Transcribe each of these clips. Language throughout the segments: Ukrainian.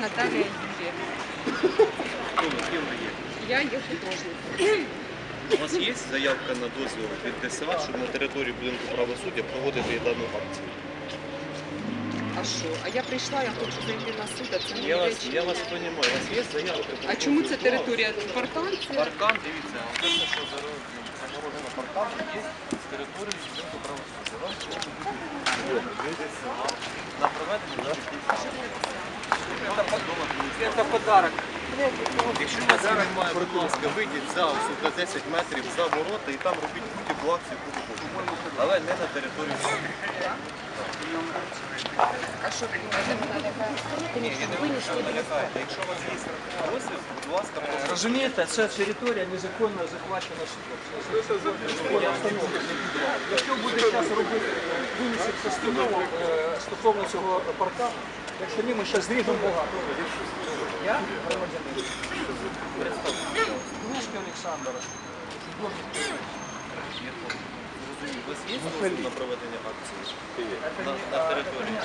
Наталія є? Я є художниця. У вас є заявка на дозвіл від ДСА, щоб на території будинку правосуддя проводити дану акцію? А що? А я прийшла, я хочу зайти на суд, а це не Я вас, чи- я вас розумію, у вас є заявка? А чому це територія паркан? Це... Паркан, дивіться, написано, що заморожено паркан є з території будинку правосуддя. Вас на проведення Це подарок. Якщо у вас немає, будь ласка, вийдіть за до 10 метрів за ворота і там робіть будь-яку акцію, яку ви хочете. Але не на території. А що? Ні, налякаєте. Якщо у вас є дозвіл, будь ласка, Розумієте, це територія незаконно захвачена судом. Якщо буде час робити постанову е, стосовно цього парка, якщо ні, ми ще зріжемо багато. Я громадянин. Глушки Олександр. художник. у вас є дозвіл на проведення акції на, на території?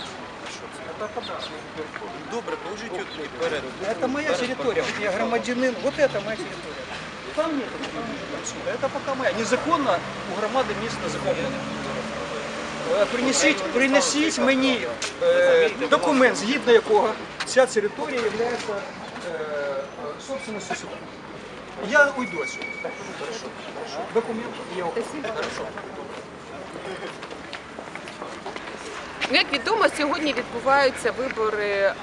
А що це? Это подарок. Добре, положіть от і перед. Это моя перед территория. парканом. Я громадянин. Вот это моя территория. Там нет отсюда. Это пока моя. Незаконно у громади міста захоплено. Принесіть, принесіть мені е, документ, згідно якого ця територія є е, собственністю суда. Я уйду отсюда. Документ я. Ну, Як відомо, сьогодні відбуваються вибори е,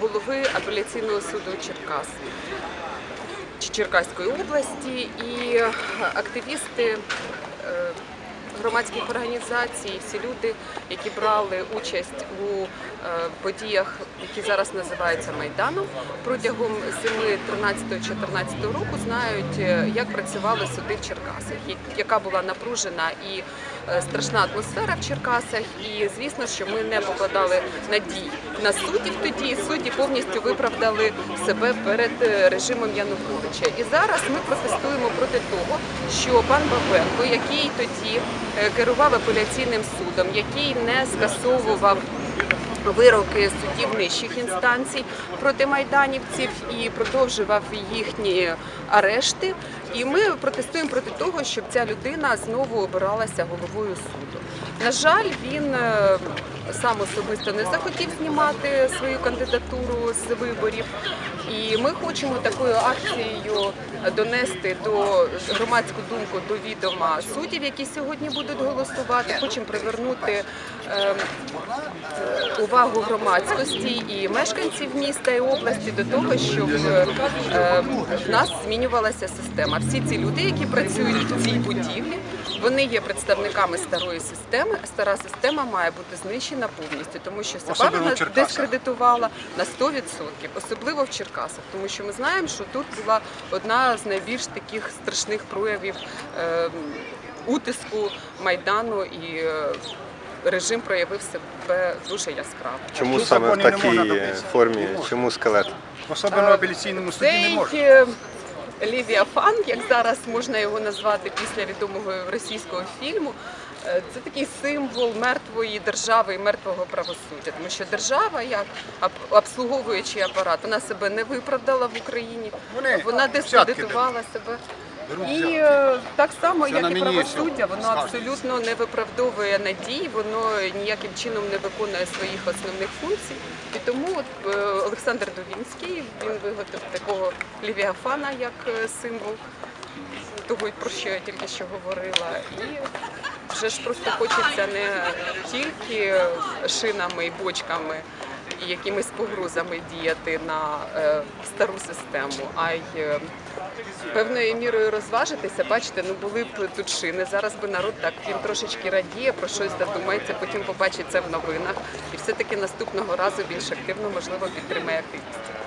голови апеляційного суду Черкас Черкаської області, і активісти е, громадських організацій, всі люди, які брали участь у е, подіях, які зараз називаються Майданом, протягом зими 13-14 року знають, е, як працювали суди в Черкасах, яка була напружена і страшна атмосфера в Черкасах. І звісно, що ми не покладали надій на суддів тоді. Судді повністю виправдали себе перед е, режимом Януковича. І зараз ми протестуємо проти того, що пан Бабенко, який тоді е, керував апеляційним судом, який не скасовував вироки суддів нижчих інстанцій проти майданівців і продовжував їхні арешти. І ми протестуємо проти того, щоб ця людина знову обиралася головою суду. На жаль, він е, сам особисто не захотів знімати свою кандидатуру з виборів. І ми хочемо такою акцією донести до громадську думку до відома суддів, які сьогодні будуть голосувати. Хочемо привернути е, увагу громадськості і мешканців міста і області до того, щоб е, в нас змінювалася система. Всі ці люди, які працюють в цій будівлі, вони є представниками старої системи. Стара система має бути знищена повністю, тому що Особливо Черкасах. дискредитувала на 100%, особливо в Черкасах, тому що ми знаємо, що тут була одна з найбільш таких страшних проявів е, утиску майдану і. е, Режим проявив себе дуже яскраво. Чому саме в такій формі? Чому скелет? Особливо в апеляційному суді не Цей можна. е, Левіафан, як зараз можна його назвати після відомого російського фільму, е, це такий символ мертвої держави і мертвого правосуддя. Тому що держава, як об- обслуговуючий апарат, вона себе не виправдала в Україні, вона дискредитувала себе. І е, так само, як і правосуддя, воно абсолютно не виправдовує надій, воно ніяким чином не виконує своїх основних функцій. І тому от, е, Олександр Довінський він виготовив такого лівіафана як е, символ того, про що я тільки що говорила. І вже ж просто хочеться не тільки шинами і бочками. І якимись погрозами діяти на е, стару систему, а й е, певною мірою розважитися. Бачите, ну були б тут шини. Зараз би народ так він трошечки радіє, про щось задумається, потім побачить це в новинах, і все таки наступного разу більш активно можливо підтримає активістів.